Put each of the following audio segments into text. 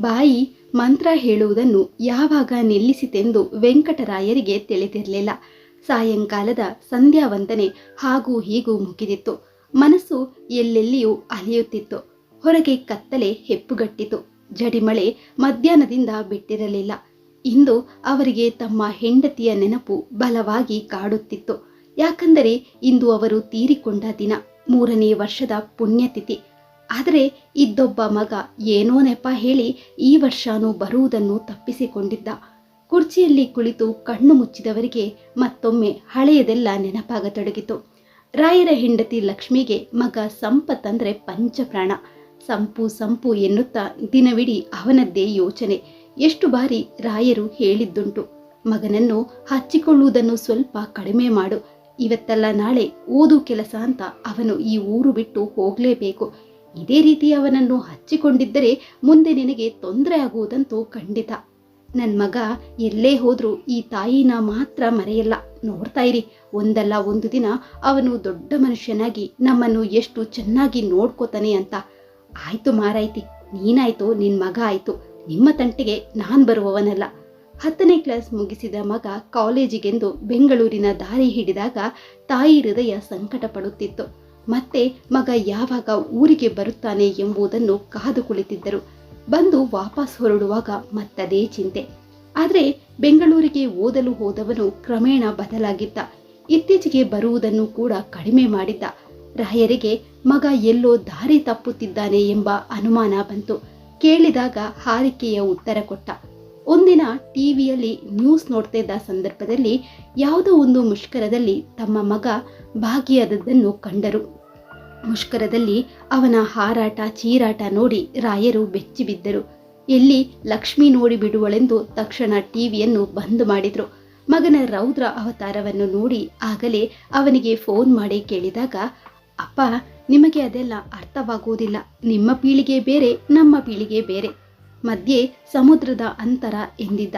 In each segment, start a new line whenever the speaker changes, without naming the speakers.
ಬಾಯಿ ಮಂತ್ರ ಹೇಳುವುದನ್ನು ಯಾವಾಗ ನಿಲ್ಲಿಸಿತೆಂದು ವೆಂಕಟರಾಯರಿಗೆ ತಿಳಿದಿರಲಿಲ್ಲ. ಸಾಯಂಕಾಲದ ಸಂಧ್ಯಾವಂದನೆ ಹಾಗೂ ಹೀಗೂ ಮುಗಿದಿತ್ತು. ಮನಸ್ಸು ಎಲ್ಲೆಲ್ಲಿಯೂ ಅಲಿಯುತ್ತಿತ್ತು. ಹೊರಗೆ ಕತ್ತಲೆ ಹೆಪ್ಪುಗಟ್ಟಿತು. ಜಡಿಮಳೆ ಮಧ್ಯಾಹ್ನದಿಂದ ಬಿಟ್ಟಿರಲಿಲ್ಲ. ಇಂದು ಅವರಿಗೆ ತಮ್ಮ ಹೆಂಡತಿಯ ನೆನಪು ಬಲವಾಗಿ ಕಾಡುತ್ತಿತ್ತು. ಯಾಕಂದರೆ ಇಂದು ಅವರು ತೀರಿಕೊಂಡ ದಿನ. ಮೂರನೇ ವರ್ಷದ ಪುಣ್ಯತಿಥಿ. ಆದರೆ ಇದ್ದೊಬ್ಬ ಮಗ ಏನೋ ನೆಪ ಹೇಳಿ ಈ ವರ್ಷನೂ ಬರುವುದನ್ನು ತಪ್ಪಿಸಿಕೊಂಡಿದ್ದ. ಕುರ್ಚಿಯಲ್ಲಿ ಕುಳಿತು ಕಣ್ಣು ಮುಚ್ಚಿದವರಿಗೆ ಮತ್ತೊಮ್ಮೆ ಹಳೆಯದೆಲ್ಲ ನೆನಪಾಗತೊಡಗಿತು ರಾಯರ ಹೆಂಡತಿ ಲಕ್ಷ್ಮಿಗೆ ಮಗ ಸಂಪತ್ ಅಂದ್ರೆ ಪಂಚಪ್ರಾಣ. ಸಂಪು ಸಂಪು ಎನ್ನುತ್ತಾ ದಿನವಿಡೀ ಅವನದ್ದೇ ಯೋಚನೆ. ಎಷ್ಟು ಬಾರಿ ರಾಯರು ಹೇಳಿದ್ದುಂಟು, ಮಗನನ್ನು ಹಚ್ಚಿಕೊಳ್ಳುವುದನ್ನು ಸ್ವಲ್ಪ ಕಡಿಮೆ ಮಾಡು. ಇವತ್ತಲ್ಲ ನಾಳೆ ಓದು ಕೆಲಸ ಅಂತ ಅವನು ಈ ಊರು ಬಿಟ್ಟು ಹೋಗಲೇಬೇಕು. ಇದೇ ರೀತಿ ಅವನನ್ನು ಹಚ್ಚಿಕೊಂಡಿದ್ದರೆ ಮುಂದೆ ನಿನಗೆ ತೊಂದರೆ ಆಗುವುದಂತೂ ಖಂಡಿತ. ನನ್ನ ಮಗ ಎಲ್ಲೇ ಹೋದರೂ ಈ ತಾಯಿನ ಮಾತ್ರ ಮರೆಯಲ್ಲ. ನೋಡ್ತಾ ಇರಿ, ಒಂದಲ್ಲ ಒಂದು ದಿನ ಅವನು ದೊಡ್ಡ ಮನುಷ್ಯನಾಗಿ ನಮ್ಮನ್ನು ಎಷ್ಟು ಚೆನ್ನಾಗಿ ನೋಡ್ಕೋತಾನೆ ಅಂತ. ಆಯ್ತು ಮಾರಾಯ್ತಿ, ನೀನಾಯ್ತು ನಿನ್ನ ಮಗ ಆಯ್ತು. ನಿಮ್ಮ ತಂಟೆಗೆ ನಾನು ಬರುವವನಲ್ಲ. ಹತ್ತನೇ ಕ್ಲಾಸ್ ಮುಗಿಸಿದ ಮಗ ಕಾಲೇಜಿಗೆಂದು ಬೆಂಗಳೂರಿನ ದಾರಿ ಹಿಡಿದಾಗ ತಾಯಿ ಹೃದಯ ಸಂಕಟ ಪಡುತ್ತಿತ್ತು ಮತ್ತೆ ಮಗ ಯಾವಾಗ ಊರಿಗೆ ಬರುತ್ತಾನೆ ಎಂಬುದನ್ನು ಕಾದು ಕುಳಿತಿದ್ದರು ಬಂದು ವಾಪಸ್ ಹೊರಡುವಾಗ ಮತ್ತದೇ ಚಿಂತೆ. ಆದರೆ ಬೆಂಗಳೂರಿಗೆ ಓದಲು ಹೋದವನು ಕ್ರಮೇಣ ಬದಲಾಗಿದ್ದ. ಇತ್ತೀಚೆಗೆ ಬರುವುದನ್ನು ಕೂಡ ಕಡಿಮೆ ಮಾಡಿದ್ದ. ರಾಯರಿಗೆ ಮಗ ಎಲ್ಲೋ ದಾರಿ ತಪ್ಪುತ್ತಿದ್ದಾನೆ ಎಂಬ ಅನುಮಾನ ಬಂತು. ಕೇಳಿದಾಗ ಹಾರಿಕೆಯ ಉತ್ತರ ಕೊಟ್ಟ. ಒಂದಿನ ಟಿವಿಯಲ್ಲಿ ನ್ಯೂಸ್ ನೋಡ್ತಿದ್ದ ಸಂದರ್ಭದಲ್ಲಿ ಯಾವುದೋ ಒಂದು ಮುಷ್ಕರದಲ್ಲಿ ತಮ್ಮ ಮಗ ಭಾಗಿಯಾದದ್ದನ್ನು ಕಂಡರು. ಮುಷ್ಕರದಲ್ಲಿ ಅವನ ಹಾರಾಟ, ಚೀರಾಟ ನೋಡಿ ರಾಯರು ಬೆಚ್ಚಿಬಿದ್ದರು. ಎಲ್ಲಿ ಲಕ್ಷ್ಮಿ ನೋಡಿ ಬಿಡುವಳೆಂದು ತಕ್ಷಣ ಟಿವಿಯನ್ನು ಬಂದ್ ಮಾಡಿದ್ರು. ಮಗನ ರೌದ್ರ ಅವತಾರವನ್ನು ನೋಡಿ ಆಗಲೇ ಅವನಿಗೆ ಫೋನ್ ಮಾಡಿ ಕೇಳಿದಾಗ, ಅಪ್ಪ, ನಿಮಗೆ ಅದೆಲ್ಲ ಅರ್ಥವಾಗುವುದಿಲ್ಲ. ನಿಮ್ಮ ಪೀಳಿಗೆ ಬೇರೆ, ನಮ್ಮ ಪೀಳಿಗೆ ಬೇರೆ. ಮಧ್ಯೆ ಸಮುದ್ರದ ಅಂತರ ಎಂದಿದ್ದ.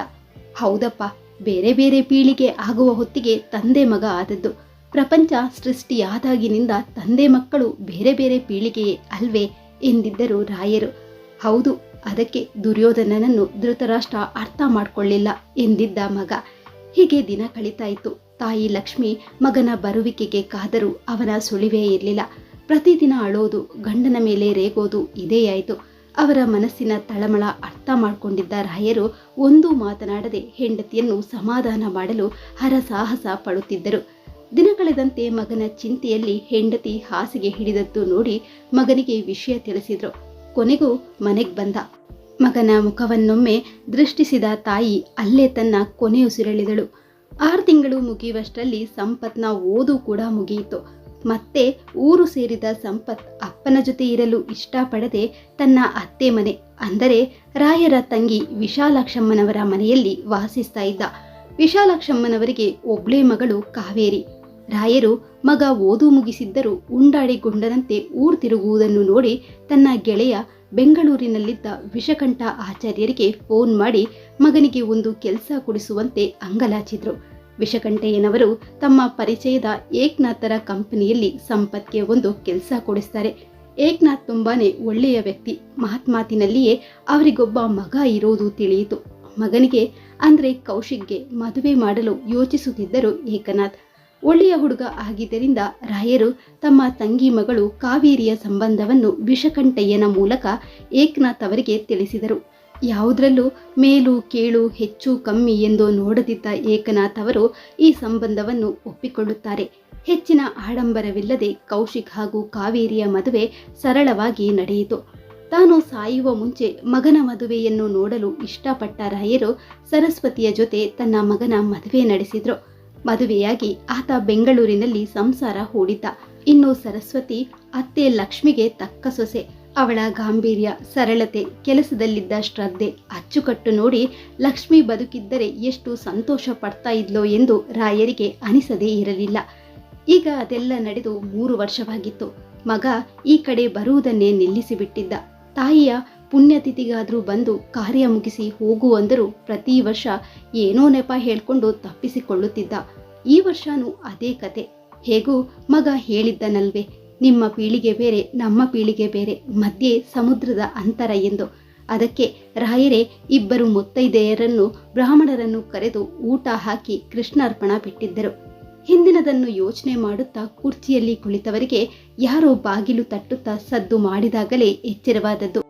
ಹೌದಪ್ಪ, ಬೇರೆ ಬೇರೆ ಪೀಳಿಗೆ ಆಗುವ ಹೊತ್ತಿಗೆ ತಂದೆ ಮಗ ಆದದ್ದು. ಪ್ರಪಂಚ ಸೃಷ್ಟಿಯಾದಾಗಿನಿಂದ ತಂದೆ ಮಕ್ಕಳು ಬೇರೆ ಬೇರೆ ಪೀಳಿಗೆಯೇ ಅಲ್ವೇ ಎಂದಿದ್ದರು ರಾಯರು. ಹೌದು, ಅದಕ್ಕೆ ದುರ್ಯೋಧನನನ್ನು ಧೃತರಾಷ್ಟ್ರ ಅರ್ಥ ಮಾಡಿಕೊಳ್ಳಿಲ್ಲ ಎಂದಿದ್ದ ಮಗ. ಹೀಗೆ ದಿನ ಕಳೀತಾಯಿತು ತಾಯಿ ಲಕ್ಷ್ಮಿ ಮಗನ ಬರುವಿಕೆಗೆ ಕಾದರೂ ಅವನ ಸುಳಿವೇ ಇರಲಿಲ್ಲ. ಪ್ರತಿದಿನ ಅಳೋದು, ಗಂಡನ ಮೇಲೆ ರೇಗೋದು ಇದೇ ಆಯಿತು. ಅವರ ಮನಸ್ಸಿನ ತಳಮಳ ಅರ್ಥ ಮಾಡಿಕೊಂಡಿದ್ದ ರಾಯರು ಒಂದೂ ಮಾತನಾಡದೆ ಹೆಂಡತಿಯನ್ನು ಸಮಾಧಾನ ಮಾಡಲು ಹರಸಾಹಸ ಪಡುತ್ತಿದ್ದರು. ದಿನ ಕಳೆದಂತೆ ಮಗನ ಚಿಂತೆಯಲ್ಲಿ ಹೆಂಡತಿ ಹಾಸಿಗೆ ಹಿಡಿದದ್ದು ನೋಡಿ ಮಗನಿಗೆ ವಿಷಯ ತಿಳಿಸಿದ್ರು. ಕೊನೆಗೂ ಮನೆಗೆ ಬಂದ. ಮಗನ ಮುಖವನ್ನೊಮ್ಮೆ ದೃಷ್ಟಿಸಿದ ತಾಯಿ ಅಲ್ಲೇ ತನ್ನ ಕೊನೆಯುಸಿರೆಳೆದಳು ಆರು ತಿಂಗಳು ಮುಗಿಯುವಷ್ಟರಲ್ಲಿ ಸಂಪತ್ನ ಓದು ಕೂಡ ಮುಗಿಯಿತು. ಮತ್ತೆ ಊರು ಸೇರಿದ ಸಂಪತ್ ಅಪ್ಪನ ಜೊತೆ ಇರಲು ಇಷ್ಟಪಡದೆ ತನ್ನ ಅತ್ತೆ ಮನೆ, ಅಂದರೆ ರಾಯರ ತಂಗಿ ವಿಶಾಲಾಕ್ಷಮ್ಮನವರ ಮನೆಯಲ್ಲಿ ವಾಸಿಸ್ತಾ ಇದ್ದ. ವಿಶಾಲಾಕ್ಷಮ್ಮನವರಿಗೆ ಒಬ್ಳೇ ಮಗಳು ಕಾವೇರಿ. ರಾಯರು ಮಗ ಓದು ಮುಗಿಸಿದ್ದರೂ ಉಂಡಾಡಿಗೊಂಡನಂತೆ ಊರು ತಿರುಗುವುದನ್ನು ನೋಡಿ ತನ್ನ ಗೆಳೆಯ ಬೆಂಗಳೂರಿನಲ್ಲಿದ್ದ ವಿಷಕಂಠ ಆಚಾರ್ಯರಿಗೆ ಫೋನ್ ಮಾಡಿ ಮಗನಿಗೆ ಒಂದು ಕೆಲಸ ಕೊಡಿಸುವಂತೆ ಅಂಗಲಾಚಿದ್ರು. ವಿಷಕಂಠಯ್ಯನವರು ತಮ್ಮ ಪರಿಚಯದ ಏಕನಾಥರ ಕಂಪನಿಯಲ್ಲಿ ಸಂಪತ್ಗೆ ಒಂದು ಕೆಲಸ ಕೊಡಿಸ್ತಾರೆ. ಏಕನಾಥ್ ತುಂಬಾನೇ ಒಳ್ಳೆಯ ವ್ಯಕ್ತಿ. ಮಹಾತ್ಮಾತಿನಲ್ಲಿಯೇ ಅವರಿಗೊಬ್ಬ ಮಗ ಇರೋದು ತಿಳಿಯಿತು. ಮಗನಿಗೆ ಅಂದ್ರೆ ಕೌಶಿಕ್ಗೆ ಮದುವೆ ಮಾಡಲು ಯೋಚಿಸುತ್ತಿದ್ದರು ಏಕನಾಥ್. ಒಳ್ಳೆಯ ಹುಡುಗ ಆಗಿದ್ದರಿಂದ ರಾಯರು ತಮ್ಮ ತಂಗಿ ಮಗಳು ಕಾವೇರಿಯ ಸಂಬಂಧವನ್ನು ವಿಷಕಂಠಯ್ಯನ ಮೂಲಕ ಏಕನಾಥ್ ಅವರಿಗೆ ತಿಳಿಸಿದರು. ಯಾವುದರಲ್ಲೂ ಮೇಲು, ಕೇಳು, ಹೆಚ್ಚು, ಕಮ್ಮಿ ಎಂದು ನೋಡದಿದ್ದ ಏಕನಾಥ್ ಅವರು ಈ ಸಂಬಂಧವನ್ನು ಒಪ್ಪಿಕೊಳ್ಳುತ್ತಾರೆ. ಹೆಚ್ಚಿನ ಆಡಂಬರವಿಲ್ಲದೆ ಕೌಶಿಕ್ ಹಾಗೂ ಕಾವೇರಿಯ ಮದುವೆ ಸರಳವಾಗಿ ನಡೆಯಿತು. ತಾನು ಸಾಯುವ ಮುಂಚೆ ಮಗನ ಮದುವೆಯನ್ನು ನೋಡಲು ಇಷ್ಟಪಟ್ಟ ರಾಯರು ಸರಸ್ವತಿಯ ಜೊತೆ ತನ್ನ ಮಗನ ಮದುವೆ ನಡೆಸಿದ್ರು. ಮದುವೆಯಾಗಿ ಆತ ಬೆಂಗಳೂರಿನಲ್ಲಿ ಸಂಸಾರ ಹೂಡಿದ್ದ. ಇನ್ನು ಸರಸ್ವತಿ ಅತ್ತೆ ಲಕ್ಷ್ಮಿಗೆ ತಕ್ಕ ಸೊಸೆ. ಅವಳ ಗಾಂಭೀರ್ಯ, ಸರಳತೆ, ಕೆಲಸದಲ್ಲಿದ್ದ ಶ್ರದ್ಧೆ ಅಚ್ಚುಕಟ್ಟು ನೋಡಿ ಲಕ್ಷ್ಮಿ ಬದುಕಿದ್ದರೆ ಎಷ್ಟು ಸಂತೋಷ ಪಡ್ತಾ ಇದ್ಲೋ ಎಂದು ರಾಯರಿಗೆ ಅನಿಸದೇ ಇರಲಿಲ್ಲ. ಈಗ ಅದೆಲ್ಲ ನಡೆದು ಮೂರು ವರ್ಷವಾಗಿತ್ತು. ಮಗ ಈ ಕಡೆ ಬರುವುದನ್ನೇ ನಿಲ್ಲಿಸಿಬಿಟ್ಟಿದ್ದ. ತಾಯಿಯ ಪುಣ್ಯತಿಥಿಗಾದ್ರೂ ಬಂದು ಕಾರ್ಯ ಮುಗಿಸಿ ಹೋಗುವಂದರೂ ಪ್ರತಿ ವರ್ಷ ಏನೋ ನೆಪ ಹೇಳ್ಕೊಂಡು ತಪ್ಪಿಸಿಕೊಳ್ಳುತ್ತಿದ್ದ. ಈ ವರ್ಷನೂ ಅದೇ ಕತೆ. ಹೇಗೂ ಮಗ ಹೇಳಿದ್ದನಲ್ವೇ? ನಿಮ್ಮ ಪೀಳಿಗೆ ಬೇರೆ, ನಮ್ಮ ಪೀಳಿಗೆ ಬೇರೆ, ಮಧ್ಯೆ ಸಮುದ್ರದ ಅಂತರ ಎಂದು. ಅದಕ್ಕೆ ರಾಯರೇ ಇಬ್ಬರು ಮುತ್ತೈದೆಯರನ್ನು, ಬ್ರಾಹ್ಮಣರನ್ನು ಕರೆದು ಊಟ ಹಾಕಿ ಕೃಷ್ಣಾರ್ಪಣ ಬಿಟ್ಟಿದ್ದರು. ಹಿಂದಿನದನ್ನು ಯೋಚನೆ ಮಾಡುತ್ತಾ ಕುರ್ಚಿಯಲ್ಲಿ ಕುಳಿತವರಿಗೆ ಯಾರೋ ಬಾಗಿಲು ತಟ್ಟುತ್ತಾ ಸದ್ದು ಮಾಡಿದಾಗಲೇ ಎಚ್ಚರವಾದದ್ದು.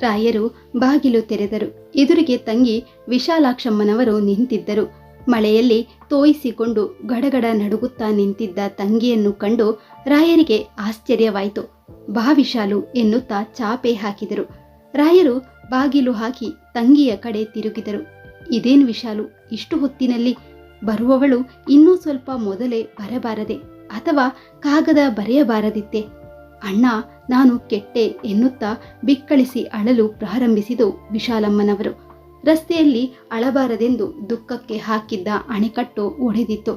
ರಾಯರು ಬಾಗಿಲು ತೆರೆದರು. ಎದುರಿಗೆ ತಂಗಿ ವಿಶಾಲಾಕ್ಷಮ್ಮನವರು ನಿಂತಿದ್ದರು. ಮಳೆಯಲ್ಲಿ ತೋಯಿಸಿಕೊಂಡು ಗಡಗಡ ನಡುಗುತ್ತಾ ನಿಂತಿದ್ದ ತಂಗಿಯನ್ನು ಕಂಡು ರಾಯರಿಗೆ ಆಶ್ಚರ್ಯವಾಯಿತು. ಬಾ ವಿಶಾಲು ಎನ್ನುತ್ತಾ ಚಾಪೆ ಹಾಕಿದರು. ರಾಯರು ಬಾಗಿಲು ಹಾಕಿ ತಂಗಿಯ ಕಡೆ ತಿರುಗಿದರು. ಇದೇನು ವಿಶಾಲು, ಇಷ್ಟು ಹೊತ್ತಿನಲ್ಲಿ ಬರುವವಳು ಇನ್ನೂ ಸ್ವಲ್ಪ ಮೊದಲೇ ಬರಬಾರದೆ ಅಥವಾ ಕಾಗದ ಬರೆಯಬಾರದಿತ್ತೆ. ಅಣ್ಣ, ನಾನು ಕೆಟ್ಟೆ ಎನ್ನುತ್ತಾ ಬಿಕ್ಕಳಿಸಿ ಅಳಲು ಪ್ರಾರಂಭಿಸಿದು ವಿಶಾಲಮ್ಮನವರು. ರಸ್ತೆಯಲ್ಲಿ ಅಳಬಾರದೆಂದು ದುಃಖಕ್ಕೆ ಹಾಕಿದ್ದ ಅಣೆಕಟ್ಟು ಒಡೆದಿತ್ತು.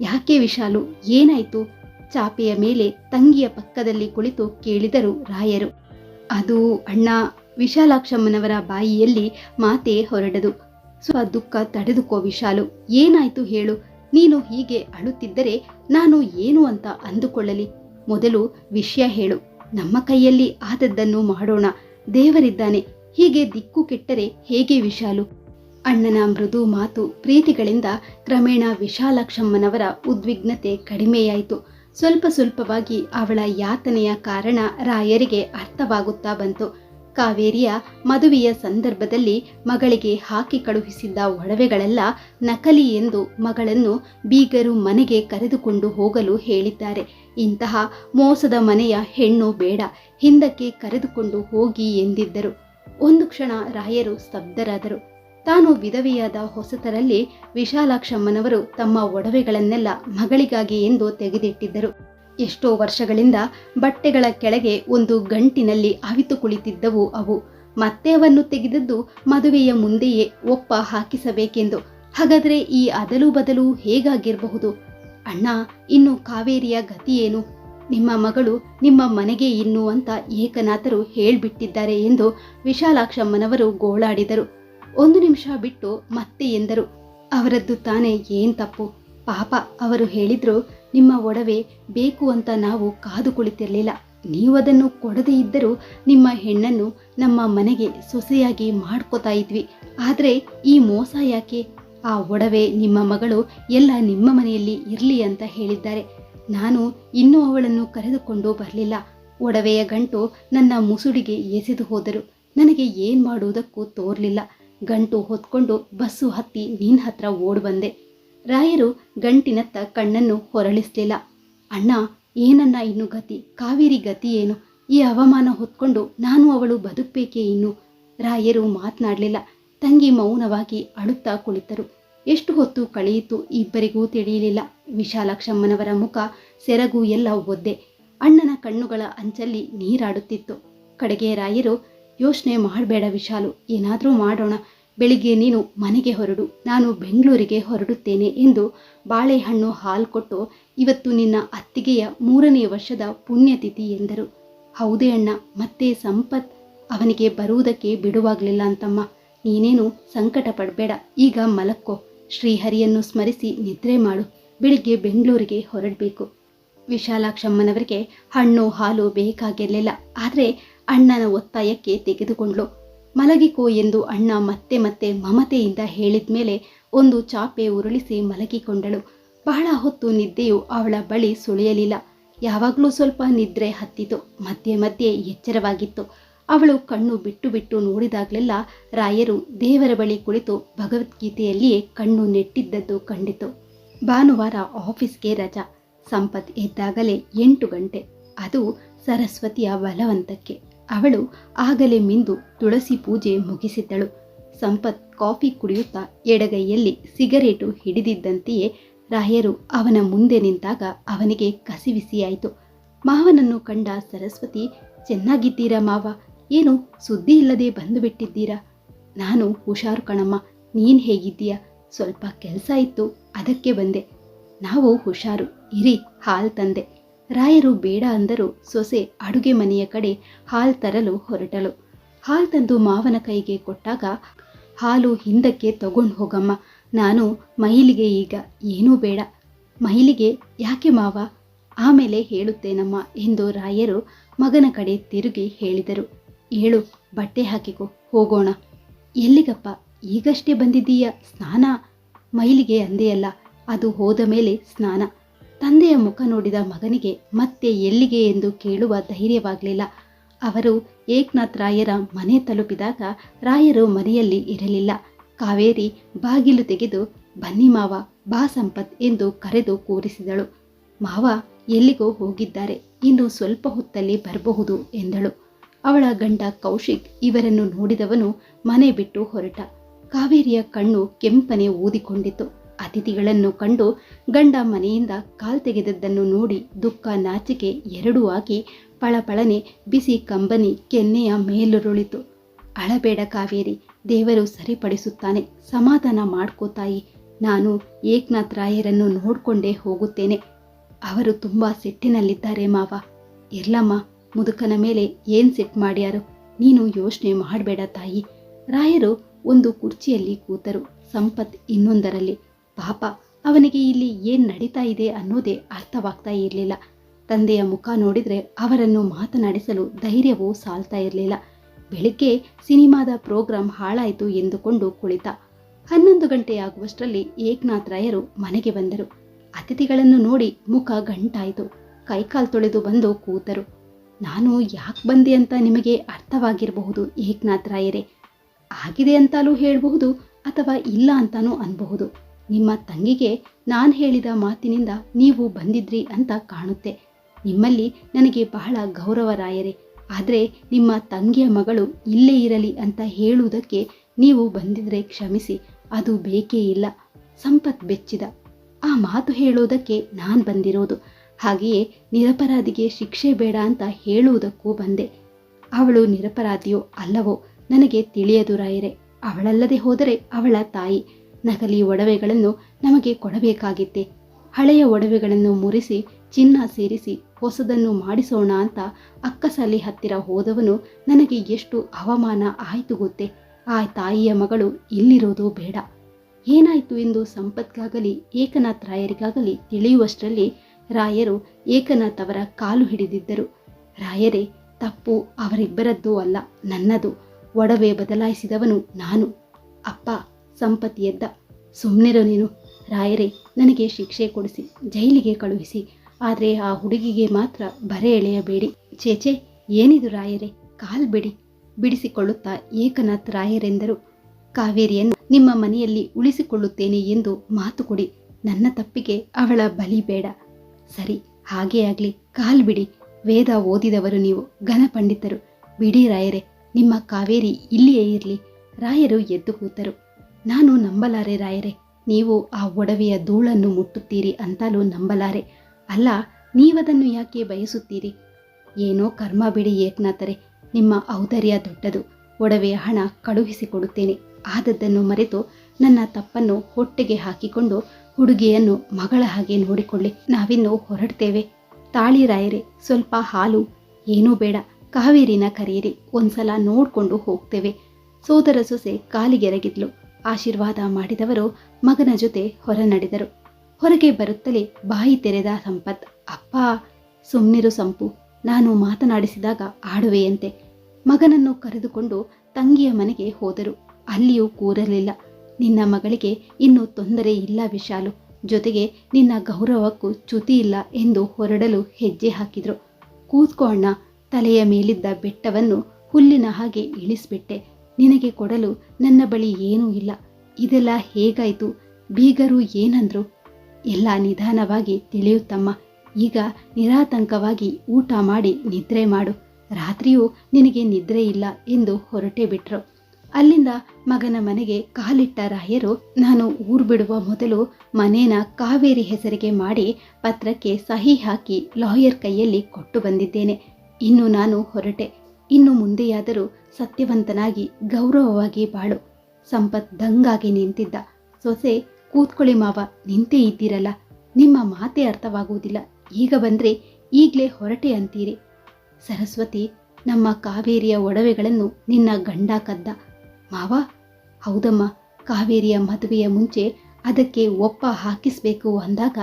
ಯಾಕೆ ವಿಶಾಲು, ಏನಾಯ್ತು? ಚಾಪೆಯ ಮೇಲೆ ತಂಗಿಯ ಪಕ್ಕದಲ್ಲಿ ಕುಳಿತು ಕೇಳಿದರು ರಾಯರು. ಅದು ಅಣ್ಣ, ವಿಶಾಲಾಕ್ಷಮ್ಮನವರ ಬಾಯಿಯಲ್ಲಿ ಮಾತೆ ಹೊರಡದು. ಸ್ವ ದುಃಖ ತಡೆದುಕೋ ವಿಶಾಲು, ಏನಾಯ್ತು ಹೇಳು? ನೀನು ಹೀಗೆ ಅಳುತ್ತಿದ್ದರೆ ನಾನು ಏನು ಅಂತ ಅಂದುಕೊಳ್ಳಲಿ. ಮೊದಲು ವಿಷಯ ಹೇಳು. ನಮ್ಮ ಕೈಯಲ್ಲಿ ಆದದ್ದನ್ನು ಮಾಡೋಣ. ದೇವರಿದ್ದಾನೆ. ಹೀಗೆ ದಿಕ್ಕು ಕೆಟ್ಟರೆ ಹೇಗೆ ವಿಶಾಲು? ಅಣ್ಣನ ಮೃದು ಮಾತು ಪ್ರೀತಿಗಳಿಂದ ಕ್ರಮೇಣ ವಿಶಾಲಾಕ್ಷಮ್ಮನವರ ಉದ್ವಿಗ್ನತೆ ಕಡಿಮೆಯಾಯಿತು. ಸ್ವಲ್ಪ ಸ್ವಲ್ಪವಾಗಿ ಅವಳ ಯಾತನೆಯ ಕಾರಣ ರಾಯರಿಗೆ ಅರ್ಥವಾಗುತ್ತಾ ಬಂತು. ಕಾವೇರಿಯ ಮದುವೆಯ ಸಂದರ್ಭದಲ್ಲಿ ಮಗಳಿಗೆ ಹಾಕಿ ಕಳುಹಿಸಿದ್ದ ಒಡವೆಗಳೆಲ್ಲ ನಕಲಿ ಎಂದು ಮಗಳನ್ನು ಬೀಗರು ಮನೆಗೆ ಕರೆದುಕೊಂಡು ಹೋಗಲು ಹೇಳಿದ್ದಾರೆ. ಇಂತಹ ಮೋಸದ ಮನೆಯ ಹೆಣ್ಣು ಬೇಡ, ಹಿಂದಕ್ಕೆ ಕರೆದುಕೊಂಡು ಹೋಗಿ ಎಂದಿದ್ದರು. ಒಂದು ಕ್ಷಣ ರಾಯರು ಸ್ತಬ್ಧರಾದರು. ತಾನು ವಿಧವೆಯಾದ ಹೊಸತರಲ್ಲಿ ವಿಶಾಲಾಕ್ಷಮ್ಮನವರು ತಮ್ಮ ಒಡವೆಗಳನ್ನೆಲ್ಲ ಮಗಳಿಗಾಗಿ ಎಂದು ತೆಗೆದಿಟ್ಟಿದ್ದರು. ಎಷ್ಟೋ ವರ್ಷಗಳಿಂದ ಬಟ್ಟೆಗಳ ಕೆಳಗೆ ಒಂದು ಗಂಟಿನಲ್ಲಿ ಅವಿತು ಕುಳಿತಿದ್ದವು ಅವು. ಮತ್ತೆ ಅವನ್ನು ತೆಗೆದದ್ದು ಮದುವೆಯ ಮುಂದೆಯೇ ಒಪ್ಪ ಹಾಕಿಸಬೇಕೆಂದು. ಹಾಗಾದರೆ ಈ ಅದಲು ಬದಲು ಹೇಗಾಗಿರಬಹುದು? ಅಣ್ಣ, ಇನ್ನು ಕಾವೇರಿಯ ಗತಿಯೇನು? ನಿಮ್ಮ ಮಗಳು ನಿಮ್ಮ ಮನೆಗೆ ಇನ್ನು ಅಂತ ಏಕನಾಥರು ಹೇಳ್ಬಿಟ್ಟಿದ್ದಾರೆ ಎಂದು ವಿಶಾಲಾಕ್ಷಮ್ಮನವರು ಗೋಳಾಡಿದರು. ಒಂದು ನಿಮಿಷ ಬಿಟ್ಟು ಮತ್ತೆ ಎಂದರು. ಅವರದ್ದು ತಾನೇ ಏನ್ ತಪ್ಪು? ಪಾಪ, ಅವರು ಹೇಳಿದ್ರು ನಿಮ್ಮ ಒಡವೆ ಬೇಕು ಅಂತ ನಾವು ಕಾದು ಕುಳಿತಿರಲಿಲ್ಲ. ನೀವು ಅದನ್ನು ಕೊಡದೇ ಇದ್ದರೂ ನಿಮ್ಮ ಹೆಣ್ಣನ್ನು ನಮ್ಮ ಮನೆಗೆ ಸೊಸೆಯಾಗಿ ಮಾಡ್ಕೋತಾ ಇದ್ವಿ. ಆದರೆ ಈ ಮೋಸ ಯಾಕೆ? ಆ ಒಡವೆ ನಿಮ್ಮ ಮಗಳು ಎಲ್ಲ ನಿಮ್ಮ ಮನೆಯಲ್ಲಿ ಇರಲಿ ಅಂತ ಹೇಳಿದ್ದಾರೆ. ನಾನು ಇನ್ನೂ ಅವಳನ್ನು ಕರೆದುಕೊಂಡು ಬರಲಿಲ್ಲ. ಒಡವೆಯ ಗಂಟು ನನ್ನ ಮುಸುಡಿಗೆ ಎಸೆದು ಹೋದರು. ನನಗೆ ಏನು ಮಾಡುವುದಕ್ಕೂ ತೋರಲಿಲ್ಲ. ಗಂಟು ಹೊತ್ಕೊಂಡು ಬಸ್ಸು ಹತ್ತಿ ನಿನ್ನ ಹತ್ರ ಓಡ್ ಬಂದೆ. ರಾಯರು ಗಂಟಿನತ್ತ ಕಣ್ಣನ್ನು ಹೊರಳಿಸಲಿಲ್ಲ. ಅಣ್ಣ ಏನನ್ನ ಇನ್ನು ಗತಿ? ಕಾವೇರಿ ಗತಿ ಏನು? ಈ ಅವಮಾನ ಹೊತ್ಕೊಂಡು ನಾನು ಅವಳು ಬದುಕಬೇಕೇ ಇನ್ನು? ರಾಯರು ಮಾತನಾಡಲಿಲ್ಲ. ತಂಗಿ ಮೌನವಾಗಿ ಅಳುತ್ತಾ ಕುಳಿತರು. ಎಷ್ಟು ಹೊತ್ತು ಕಳೆಯಿತು ಇಬ್ಬರಿಗೂ ತಿಳಿಯಲಿಲ್ಲ. ವಿಶಾಲಾಕ್ಷಮ್ಮನವರ ಮುಖ ಸೆರಗು ಎಲ್ಲ ಒದ್ದೆ. ಅಣ್ಣನ ಕಣ್ಣುಗಳ ಅಂಚಲ್ಲಿ ನೀರಾಡುತ್ತಿತ್ತು. ಕಡೆಗೆ ರಾಯರು, ಯೋಚನೆ ಮಾಡಬೇಡ ವಿಶಾಲು, ಏನಾದರೂ ಮಾಡೋಣ. ಬೆಳಿಗ್ಗೆ ನೀನು ಮನೆಗೆ ಹೊರಡು, ನಾನು ಬೆಂಗಳೂರಿಗೆ ಹೊರಡುತ್ತೇನೆ ಎಂದು ಬಾಳೆಹಣ್ಣು ಹಾಲು ಕೊಟ್ಟು ಇವತ್ತು ನಿನ್ನ ಅತ್ತಿಗೆಯ ಮೂರನೇ ವರ್ಷದ ಪುಣ್ಯತಿಥಿ ಎಂದರು. ಹೌದೇ ಅಣ್ಣ, ಮತ್ತೆ ಸಂಪತ್ ಅವನಿಗೆ ಬರುವುದಕ್ಕೆ ಬಿಡುವಾಗಲಿಲ್ಲ ಅಂತಮ್ಮ. ನೀನೇನು ಸಂಕಟ ಪಡಬೇಡ ಈಗ ಮಲಕ್ಕೋ ಶ್ರೀಹರಿಯನ್ನು ಸ್ಮರಿಸಿ ನಿದ್ರೆ ಮಾಡು, ಬೆಳಿಗ್ಗೆ ಬೆಂಗಳೂರಿಗೆ ಹೊರಡಬೇಕು. ವಿಶಾಲಾಕ್ಷಮ್ಮನವರಿಗೆ ಹಣ್ಣು ಹಾಲು ಬೇಕಾಗಿರಲಿಲ್ಲ, ಆದರೆ ಅಣ್ಣನ ಒತ್ತಾಯಕ್ಕೆ ತೆಗೆದುಕೊಂಡ್ಳು. ಮಲಗಿಕೋ ಎಂದು ಅಣ್ಣ ಮತ್ತೆ ಮತ್ತೆ ಮಮತೆಯಿಂದ ಹೇಳಿದ ಮೇಲೆ ಒಂದು ಚಾಪೆ ಉರುಳಿಸಿ ಮಲಗಿಕೊಂಡಳು. ಬಹಳ ಹೊತ್ತು ನಿದ್ದೆಯು ಅವಳ ಬಳಿ ಸುಳಿಯಲಿಲ್ಲ. ಯಾವಾಗಲೂ ಸ್ವಲ್ಪ ನಿದ್ರೆ ಹತ್ತಿತು. ಮಧ್ಯೆ ಮಧ್ಯೆ ಎಚ್ಚರವಾಗಿತ್ತು. ಅವಳು ಕಣ್ಣು ಬಿಟ್ಟು ಬಿಟ್ಟು ನೋಡಿದಾಗಲೆಲ್ಲ ರಾಯರು ದೇವರ ಬಳಿ ಕುಳಿತು ಭಗವದ್ಗೀತೆಯಲ್ಲಿಯೇ ಕಣ್ಣು ನೆಟ್ಟಿದ್ದದ್ದು ಕಂಡಿತು. ಭಾನುವಾರ ಆಫೀಸ್ಗೆ ರಜಾ. ಸಂಪತ್ ಎದ್ದಾಗಲೇ ಎಂಟು ಗಂಟೆ. ಅದು ಸರಸ್ವತಿಯ ಬಲವಂತಕ್ಕೆ. ಅವಳು ಆಗಲೇ ಮಿಂದು ತುಳಸಿ ಪೂಜೆ ಮುಗಿಸಿದ್ದಳು. ಸಂಪತ್ ಕಾಫಿ ಕುಡಿಯುತ್ತಾ ಎಡಗೈಯಲ್ಲಿ ಸಿಗರೇಟು ಹಿಡಿದಿದ್ದಂತೆಯೇ ರಾಯರು ಅವನ ಮುಂದೆ ನಿಂತಾಗ ಅವನಿಗೆ ಕಸಿವಿಸಿಯಾಯಿತು. ಮಾವನನ್ನು ಕಂಡ ಸರಸ್ವತಿ, ಚೆನ್ನಾಗಿದ್ದೀರಾ ಮಾವ? ಏನು ಸುದ್ದಿ ಇಲ್ಲದೆ ಬಂದು ಬಿಟ್ಟಿದ್ದೀರಾ ನಾನು ಹುಷಾರು ಕಣಮ್ಮ, ನೀನು ಹೇಗಿದ್ದೀಯಾ? ಸ್ವಲ್ಪ ಕೆಲಸ ಇತ್ತು, ಅದಕ್ಕೆ ಬಂದೆ. ನಾವು ಹುಷಾರು, ಇರಿ, ಹಾಲ್ ತಂದೆ. ರಾಯರು ಬೇಡ ಅಂದರೂ ಸೊಸೆ ಅಡುಗೆ ಮನೆಯ ಕಡೆ ಹಾಲ್ ತರಲು ಹೊರಟಳು. ಹಾಲು ತಂದು ಮಾವನ ಕೈಗೆ ಕೊಟ್ಟಾಗ, ಹಾಲು ಹಿಂದಕ್ಕೆ ತಗೊಂಡು ಹೋಗಮ್ಮ, ನಾನು ಮೈಲಿಗೆ ಈಗ ಏನೂ ಬೇಡ. ಮೈಲಿಗೆ ಯಾಕೆ ಮಾವ? ಆಮೇಲೆ ಹೇಳುತ್ತೇನಮ್ಮ ಎಂದು ರಾಯರು ಮಗನ ಕಡೆ ತಿರುಗಿ ಹೇಳಿದರು. ಏಳು, ಬಟ್ಟೆ ಹಾಕಿಕೊ, ಹೋಗೋಣ. ಎಲ್ಲಿಗಪ್ಪ? ಈಗಷ್ಟೇ ಬಂದಿದ್ದೀಯ? ಸ್ನಾನ? ಮೈಲಿಗೆ ಅಂದೆಯಲ್ಲ ಅದು ಹೋದ ಮೇಲೆ ಸ್ನಾನ. ತಂದೆಯ ಮುಖ ನೋಡಿದ ಮಗನಿಗೆ ಮತ್ತೆ ಎಲ್ಲಿಗೆ ಎಂದು ಕೇಳುವ ಧೈರ್ಯವಾಗಲಿಲ್ಲ. ಅವರು ಏಕನಾಥ್ ರಾಯರ ಮನೆ ತಲುಪಿದಾಗ ರಾಯರು ಮನೆಯಲ್ಲಿ ಇರಲಿಲ್ಲ. ಕಾವೇರಿ ಬಾಗಿಲು ತೆಗೆದು, ಬನ್ನಿ ಮಾವ, ಬಾ ಸಂಪತ್ ಎಂದು ಕರೆದು ಕೂರಿಸಿದಳು. ಮಾವ, ಎಲ್ಲಿಗೋ ಹೋಗಿದ್ದಾರೆ, ಇನ್ನು ಸ್ವಲ್ಪ ಹೊತ್ತಲ್ಲಿ ಬರಬಹುದು ಎಂದಳು. ಅವಳ ಗಂಡ ಕೌಶಿಕ್ ಇವರನ್ನು ನೋಡಿದವನು ಮನೆ ಬಿಟ್ಟು ಹೊರಟ. ಕಾವೇರಿಯ ಕಣ್ಣು ಕೆಂಪನೆ ಊದಿಕೊಂಡಿತು ಅತಿಥಿಗಳನ್ನು ಕಂಡು ಗಂಡ ಮನೆಯಿಂದ ಕಾಲ್ ತೆಗೆದದ್ದನ್ನು ನೋಡಿ ದುಃಖ ನಾಚಿಕೆ ಎರಡೂ ಆಗಿ ಪಳಪಳನೆ ಬಿಸಿ ಕಂಬನಿ ಕೆನ್ನೆಯ ಮೇಲುರುಳಿತು. ಅಳಬೇಡ ಕಾವೇರಿ, ದೇವರು ಸರಿಪಡಿಸುತ್ತಾನೆ, ಸಮಾಧಾನ ಮಾಡ್ಕೋ ತಾಯಿ, ನಾನು ಏಕನಾಥ್ ರಾಯರನ್ನು ನೋಡಿಕೊಂಡೇ ಹೋಗುತ್ತೇನೆ. ಅವರು ತುಂಬಾ ಸಿಟ್ಟಿನಲ್ಲಿದ್ದಾರೆ ಮಾವ. ಇರ್ಲಮ್ಮ ಮುದುಕನ ಮೇಲೆ ಏನ್ ಸಿಟ್ ಮಾಡ್ಯಾರು? ನೀನು ಯೋಚನೆ ಮಾಡಬೇಡ ತಾಯಿ. ರಾಯರು ಒಂದು ಕುರ್ಚಿಯಲ್ಲಿ ಕೂತರು, ಸಂಪತ್ ಇನ್ನೊಂದರಲ್ಲಿ. ಪಾಪ, ಅವನಿಗೆ ಇಲ್ಲಿ ಏನ್ ನಡೀತಾ ಇದೆ ಅನ್ನೋದೇ ಅರ್ಥವಾಗ್ತಾ ಇರಲಿಲ್ಲ. ತಂದೆಯ ಮುಖ ನೋಡಿದ್ರೆ ಅವರನ್ನು ಮಾತನಾಡಿಸಲು ಧೈರ್ಯವೂ ಸಾಲ್ತಾ ಇರಲಿಲ್ಲ. ಬೆಳಿಗ್ಗೆ ಸಿನಿಮಾದ ಪ್ರೋಗ್ರಾಂ ಹಾಳಾಯಿತು ಎಂದುಕೊಂಡು ಕುಳಿತ. ಹನ್ನೊಂದು ಗಂಟೆಯಾಗುವಷ್ಟರಲ್ಲಿ ಏಕನಾಥ್ ರಾಯರು ಮನೆಗೆ ಬಂದರು. ಅತಿಥಿಗಳನ್ನು ನೋಡಿ ಮುಖ ಗಂಟಾಯಿತು. ಕೈಕಾಲು ತೊಳೆದು ಬಂದು ಕೂತರು. ನಾನು ಯಾಕೆ ಬಂದೆ ಅಂತ ನಿಮಗೆ ಅರ್ಥವಾಗಿರಬಹುದು ಏಕನಾಥ್ ರಾಯರೇ. ಆಗಿದೆ ಅಂತಲೂ ಹೇಳಬಹುದು ಅಥವಾ ಇಲ್ಲ ಅಂತಾನೂ ಅನ್ಬಹುದು. ನಿಮ್ಮ ತಂಗಿಗೆ ನಾನು ಹೇಳಿದ ಮಾತಿನಿಂದ ನೀವು ಬಂದಿದ್ರಿ ಅಂತ ಕಾಣುತ್ತೆ. ನಿಮ್ಮಲ್ಲಿ ನನಗೆ ಬಹಳ ಗೌರವ ರಾಯರೇ. ಆದರೆ ನಿಮ್ಮ ತಂಗಿಯ ಮಗಳು ಇಲ್ಲೇ ಇರಲಿ ಅಂತ ಹೇಳುವುದಕ್ಕೆ ನೀವು ಬಂದಿದ್ರೆ ಕ್ಷಮಿಸಿ, ಅದು ಬೇಕೇ ಇಲ್ಲ. ಸಂಪತ್ ಬೆಚ್ಚಿದ. ಆ ಮಾತು ಹೇಳೋದಕ್ಕೆ ನಾನು ಬಂದಿರೋದು. ಹಾಗೆಯೇ ನಿರಪರಾಧಿಗೆ ಶಿಕ್ಷೆ ಬೇಡ ಅಂತ ಹೇಳುವುದಕ್ಕೂ ಬಂದೆ. ಅವಳು ನಿರಪರಾಧಿಯೋ ಅಲ್ಲವೋ ನನಗೆ ತಿಳಿಯದು ರಾಯರೆ. ಅವಳಲ್ಲದೆ ಹೋದರೆ ಅವಳ ತಾಯಿ. ನಕಲಿ ಒಡವೆಗಳನ್ನು ನಮಗೆ ಕೊಡಬೇಕಾಗಿತ್ತೆ. ಹಳೆಯ ಒಡವೆಗಳನ್ನು ಮುರಿಸಿ, ಚಿನ್ನ ಸೇರಿಸಿ ಹೊಸದನ್ನು ಮಾಡಿಸೋಣ ಅಂತ ಅಕ್ಕಸಲಿ ಹತ್ತಿರ ಹೋದವನು ನನಗೆ ಎಷ್ಟು ಅವಮಾನ ಆಯಿತು ಗೊತ್ತೇ. ಆ ತಾಯಿಯ ಮಗಳು ಇಲ್ಲಿರೋದು ಬೇಡ. ಏನಾಯಿತು ಎಂದು ಸಂಪತ್ಗಾಗಲಿ ಏಕನಾಥ್ ರಾಯರಿಗಾಗಲಿ ತಿಳಿಯುವಷ್ಟರಲ್ಲಿ ರಾಯರು ಏಕನಾಥ್ ಅವರ ಕಾಲು ಹಿಡಿದಿದ್ದರು. ರಾಯರೇ, ತಪ್ಪು ಅವರಿಬ್ಬರದ್ದೂ ಅಲ್ಲ, ನನ್ನದು. ಒಡವೆ ಬದಲಾಯಿಸಿದವನು ನಾನು. ಅಪ್ಪ ಸಂಪತ್ ಎದ್ದ. ಸುಮ್ಮನಿರೋ ನೀನು. ರಾಯರೇ, ನನಗೆ ಶಿಕ್ಷೆ ಕೊಡಿಸಿ, ಜೈಲಿಗೆ ಕಳುಹಿಸಿ. ಆದರೆ ಆ ಹುಡುಗಿಗೆ ಮಾತ್ರ ಬರೆ ಎಳೆಯಬೇಡಿ. ಚೇಚೆ ಏನಿದು ರಾಯರೇ? ಕಾಲ್ ಬಿಡಿ. ಬಿಡಿಸಿಕೊಳ್ಳುತ್ತಾ ಏಕನಾಥ್ ರಾಯರೆಂದರು. ಕಾವೇರಿಯನ್ನು ನಿಮ್ಮ ಮನೆಯಲ್ಲಿ ಉಳಿಸಿಕೊಳ್ಳುತ್ತೇನೆ ಎಂದು ಮಾತು ಕೊಡಿ. ನನ್ನ ತಪ್ಪಿಗೆ ಅವಳ ಬಲಿ ಬೇಡ. ಸರಿ, ಹಾಗೇ ಆಗಲಿ. ಕಾಲ್ ಬಿಡಿ. ವೇದ ಓದಿದವರು ನೀವು ಘನಪಂಡಿತರು ಬಿಡಿ ರಾಯರೇ, ನಿಮ್ಮ ಕಾವೇರಿ ಇಲ್ಲಿಯೇ ಇರಲಿ. ರಾಯರು ಎದ್ದು ಕೂತರು. ನಾನು ನಂಬಲಾರೆ ರಾಯರೇ, ನೀವು ಆ ಒಡವೆಯ ಧೂಳನ್ನು ಮುಟ್ಟುತ್ತೀರಿ ಅಂತಲೂ ನಂಬಲಾರೆ. ಅಲ್ಲ, ನೀವದನ್ನು ಯಾಕೆ ಬಯಸುತ್ತೀರಿ? ಏನೋ ಕರ್ಮ ಬಿಡಿ ಏಕನಾಥರೆ, ನಿಮ್ಮ ಔದರ್ಯ ದೊಡ್ಡದು. ಒಡವೆಯ ಹಣ ಕಳುಹಿಸಿಕೊಡುತ್ತೇನೆ. ಆದದ್ದನ್ನು ಮರೆತು ನನ್ನ ತಪ್ಪನ್ನು ಹೊಟ್ಟೆಗೆ ಹಾಕಿಕೊಂಡು ಹುಡುಗಿಯನ್ನು ಮಗಳ ಹಾಗೆ ನೋಡಿಕೊಳ್ಳಿ. ನಾವಿನ್ನು ಹೊರಡ್ತೇವೆ. ತಾಳಿ ರಾಯರೆ, ಸ್ವಲ್ಪ ಹಾಲು. ಏನೂ ಬೇಡ. ಕಾವೇರಿನ ಕರೆಯಿರಿ. ಒಂದ್ಸಲ ನೋಡ್ಕೊಂಡು ಹೋಗ್ತೇವೆ. ಸೋದರ ಸೊಸೆ ಕಾಲಿಗೆರಗಿದ್ಲು. ಆಶೀರ್ವಾದ ಮಾಡಿದವರು ಮಗನ ಜೊತೆ ಹೊರ ನಡೆದರು ಹೊರಗೆ ಬರುತ್ತಲೇ ಬಾಯಿ ತೆರೆದ ಸಂಪತ್, ಅಪ್ಪ, ಸುಮ್ನಿರು ಸಂಪು, ನಾನು ಮಾತನಾಡಿಸಿದಾಗ ಆಡುವೆಯಂತೆ. ಮಗನನ್ನು ಕರೆದುಕೊಂಡು ತಂಗಿಯ ಮನೆಗೆ ಹೋದರು. ಅಲ್ಲಿಯೂ ಕೂರಲಿಲ್ಲ. ನಿನ್ನ ಮಗಳಿಗೆ ಇನ್ನೂ ತೊಂದರೆ ಇಲ್ಲ ವಿಶಾಲು. ಜೊತೆಗೆ ನಿನ್ನ ಗೌರವಕ್ಕೂ ಚ್ಯುತಿ ಇಲ್ಲ ಎಂದು ಹೊರಡಲು ಹೆಜ್ಜೆ ಹಾಕಿದ್ರು. ಕೂತ್ಕೋಣ ತಲೆಯ ಮೇಲಿದ್ದ ಬೆಟ್ಟವನ್ನು ಹುಲ್ಲಿನ ಹಾಗೆ ಇಳಿಸ್ಬಿಟ್ಟೆ. ನಿನಗೆ ಕೊಡಲು ನನ್ನ ಬಳಿ ಏನೂ ಇಲ್ಲ. ಇದೆಲ್ಲ ಹೇಗಾಯಿತು? ಬೀಗರು ಏನಂದ್ರು? ಎಲ್ಲ ನಿಧಾನವಾಗಿ ತಿಳಿಯುತ್ತಮ್ಮ. ಈಗ ನಿರಾತಂಕವಾಗಿ ಊಟ ಮಾಡಿ ನಿದ್ರೆ ಮಾಡು. ರಾತ್ರಿಯೂ ನಿನಗೆ ನಿದ್ರೆ ಇಲ್ಲ ಎಂದು ಹೊರಟೆ ಬಿಟ್ರು. ಅಲ್ಲಿಂದ ಮಗನ ಮನೆಗೆ ಕಾಲಿಟ್ಟ ರಾಯರು, ನಾನು ಊರು ಬಿಡುವ ಮೊದಲು ಮನೇನ ಕಾವೇರಿ ಹೆಸರಿಗೆ ಮಾಡಿ ಪತ್ರಕ್ಕೆ ಸಹಿ ಹಾಕಿ ಲಾಯರ್ ಕೈಯಲ್ಲಿ ಕೊಟ್ಟು ಬಂದಿದ್ದೇನೆ. ಇನ್ನು ನಾನು ಹೊರಟೆ. ಇನ್ನು ಮುಂದೆಯಾದರೂ ಸತ್ಯವಂತನಾಗಿ ಗೌರವವಾಗಿ ಬಾಳು. ಸಂಪತ್ ದಂಗಾಗಿ ನಿಂತಿದ್ದ. ಸೊಸೆ, ಕೂತ್ಕೊಳ್ಳಿ ಮಾವ, ನಿಂತೇ ಇದ್ದೀರಲ್ಲ. ನಿಮ್ಮ ಮಾತೇ ಅರ್ಥವಾಗುವುದಿಲ್ಲ. ಈಗ ಬಂದ್ರೆ ಈಗಲೇ ಹೊರಟೆ ಅಂತೀರಿ. ಸರಸ್ವತಿ, ನಮ್ಮ ಕಾವೇರಿಯ ಒಡವೆಗಳನ್ನು ನಿನ್ನ ಗಂಡ ಕದ್ದ. ಮಾವ, ಹೌದಮ್ಮ. ಕಾವೇರಿಯ ಮದುವೆಯ ಮುಂಚೆ ಅದಕ್ಕೆ ಒಪ್ಪ ಹಾಕಿಸಬೇಕು ಅಂದಾಗ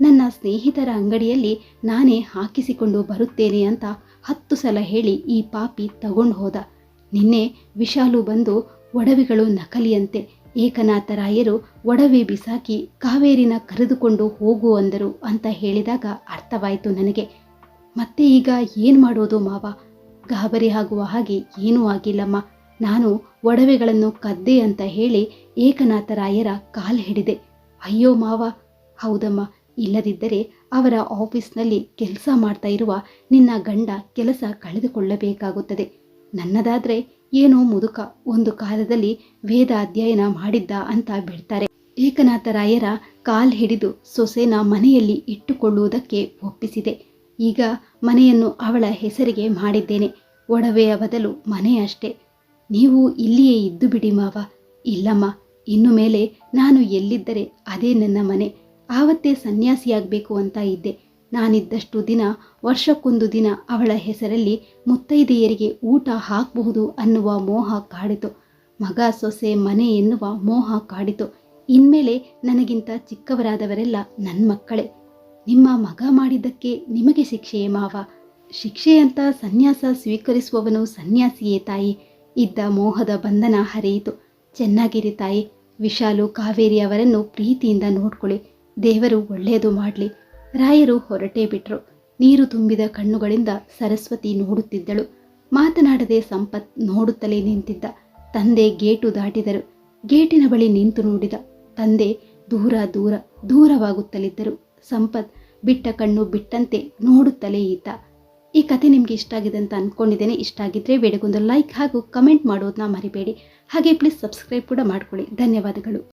ನನ್ನ ಸ್ನೇಹಿತರ ಅಂಗಡಿಯಲ್ಲಿ ನಾನೇ ಹಾಕಿಸಿಕೊಂಡು ಬರುತ್ತೇನೆ ಅಂತ ಹತ್ತು ಸಲ ಹೇಳಿ ಈ ಪಾಪಿ ತಗೊಂಡು ಹೋದ. ನಿನ್ನೆ ವಿಶಾಲು ಬಂದು ಒಡವೆಗಳು ನಕಲಿಯಂತೆ ಏಕನಾಥರಾಯರು ಒಡವೆ ಬಿಸಾಕಿ ಕಾವೇರಿನ ಕರೆದುಕೊಂಡು ಹೋಗು ಅಂದರು ಅಂತ ಹೇಳಿದಾಗ ಅರ್ಥವಾಯಿತು ನನಗೆ. ಮತ್ತೆ ಈಗ ಏನು ಮಾಡೋದು ಮಾವ? ಗಾಬರಿ ಆಗುವ ಹಾಗೆ ಏನೂ ಆಗಿಲ್ಲಮ್ಮ. ನಾನು ಒಡವೆಗಳನ್ನು ಕದ್ದೆ ಅಂತ ಹೇಳಿ ಏಕನಾಥರಾಯರ ಕಾಲ್ ಹಿಡಿದೆ. ಅಯ್ಯೋ ಮಾವ, ಹೌದಮ್ಮ. ಇಲ್ಲದಿದ್ದರೆ ಅವರ ಆಫೀಸ್ನಲ್ಲಿ ಕೆಲಸ ಮಾಡ್ತಾ ಇರುವ ನಿನ್ನ ಗಂಡ ಕೆಲಸ ಕಳೆದುಕೊಳ್ಳಬೇಕಾಗುತ್ತದೆ. ನನ್ನದಾದ್ರೆ ಏನೋ ಮುದುಕ ಒಂದು ಕಾಲದಲ್ಲಿ ವೇದ ಅಧ್ಯಯನ ಮಾಡಿದ್ದ ಅಂತ ಬಿಡ್ತಾರೆ. ಏಕನಾಥರಾಯರ ಕಾಲ್ ಹಿಡಿದು ಸೊಸೆನ ಮನೆಯಲ್ಲಿ ಇಟ್ಟುಕೊಳ್ಳುವುದಕ್ಕೆ ಒಪ್ಪಿಸಿದೆ. ಈಗ ಮನೆಯನ್ನು ಅವಳ ಹೆಸರಿಗೆ ಮಾಡಿದ್ದೇನೆ. ಒಡವೆಯ ಬದಲು ಮನೆ ಅಷ್ಟೇ ನೀವು ಇಲ್ಲಿಯೇ ಇದ್ದು ಬಿಡಿ ಮಾವ. ಇಲ್ಲಮ್ಮ, ಇನ್ನು ಮೇಲೆ ನಾನು ಎಲ್ಲಿದ್ದರೆ ಅದೇ ನನ್ನ ಮನೆ. ಆವತ್ತೇ ಸನ್ಯಾಸಿಯಾಗಬೇಕು ಅಂತ ಇದ್ದೆ. ನಾನಿದ್ದಷ್ಟು ದಿನ, ವರ್ಷಕ್ಕೊಂದು ದಿನ ಅವಳ ಹೆಸರಲ್ಲಿ ಮುತ್ತೈದೆಯರಿಗೆ ಊಟ ಹಾಕಬಹುದು ಅನ್ನುವ ಮೋಹ ಕಾಡಿತು. ಮಗ ಸೊಸೆ ಮನೆ ಎನ್ನುವ ಮೋಹ ಕಾಡಿತು. ಇನ್ಮೇಲೆ ನನಗಿಂತ ಚಿಕ್ಕವರಾದವರೆಲ್ಲ ನನ್ನ ಮಕ್ಕಳೇ. ನಿಮ್ಮ ಮಗ ಮಾಡಿದ್ದಕ್ಕೆ ನಿಮಗೆ ಶಿಕ್ಷೆಯೇ ಮಾವ? ಶಿಕ್ಷೆಯಂತ ಸನ್ಯಾಸ ಸ್ವೀಕರಿಸುವವನು ಸನ್ಯಾಸಿಯೇ ತಾಯಿ. ಇದ್ದ ಮೋಹದ ಬಂಧನ ಹರಿಯಿತು. ಚೆನ್ನಾಗಿರಿ ತಾಯಿ. ವಿಶಾಲು ಕಾವೇರಿ ಅವರನ್ನು ಪ್ರೀತಿಯಿಂದ ನೋಡ್ಕೊಳ್ಳಿ. ದೇವರು ಒಳ್ಳೆಯದು ಮಾಡಲಿ. ರಾಯರು ಹೊರಟೇ ಬಿಟ್ರು. ನೀರು ತುಂಬಿದ ಕಣ್ಣುಗಳಿಂದ ಸರಸ್ವತಿ ನೋಡುತ್ತಿದ್ದಳು. ಮಾತನಾಡದೆ ಸಂಪತ್ ನೋಡುತ್ತಲೇ ನಿಂತಿದ್ದ. ತಂದೆ ಗೇಟು ದಾಟಿದರು. ಗೇಟಿನ ಬಳಿ ನಿಂತು ನೋಡಿದ. ತಂದೆ ದೂರ ದೂರ ದೂರವಾಗುತ್ತಲಿದ್ದರು. ಸಂಪತ್ ಬಿಟ್ಟ ಕಣ್ಣು ಬಿಟ್ಟಂತೆ ನೋಡುತ್ತಲೇ ಇದ್ದ. ಈ ಕಥೆ ನಿಮಗೆ ಇಷ್ಟ ಆಗಿದೆ ಅಂತ ಅಂದ್ಕೊಂಡಿದ್ದೇನೆ ಇಷ್ಟ ಆಗಿದ್ದರೆ ವಿಡಿಯೋಗೊಂದು ಲೈಕ್ ಹಾಗೂ ಕಮೆಂಟ್ ಮಾಡೋದನ್ನ ಮರಿಬೇಡಿ. ಹಾಗೆ ಪ್ಲೀಸ್ ಸಬ್ಸ್ಕ್ರೈಬ್ ಕೂಡ ಮಾಡ್ಕೊಳ್ಳಿ. ಧನ್ಯವಾದಗಳು.